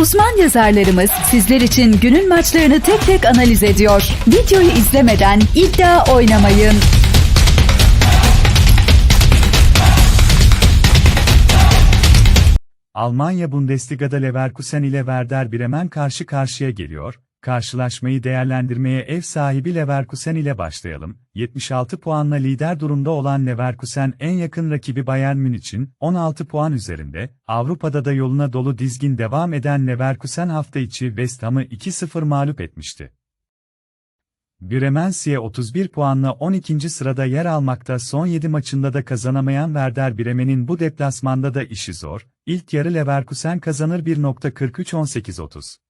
Uzman yazarlarımız sizler için günün maçlarını tek tek analiz ediyor. Videoyu izlemeden iddia oynamayın. Almanya Bundesliga'da Leverkusen ile Werder Bremen karşı karşıya geliyor. Karşılaşmayı değerlendirmeye ev sahibi Leverkusen ile başlayalım. 76 puanla lider durumda olan Leverkusen en yakın rakibi Bayern Münih'in 16 puan üzerinde. Avrupa'da da yoluna dolu dizgin devam eden Leverkusen hafta içi West Ham'ı 2-0 mağlup etmişti. Bremensiye 31 puanla 12. sırada yer almakta son 7 maçında da kazanamayan Werder Bremen'in bu deplasmanda da işi zor. İlk yarı Leverkusen kazanır 1.43-18-30.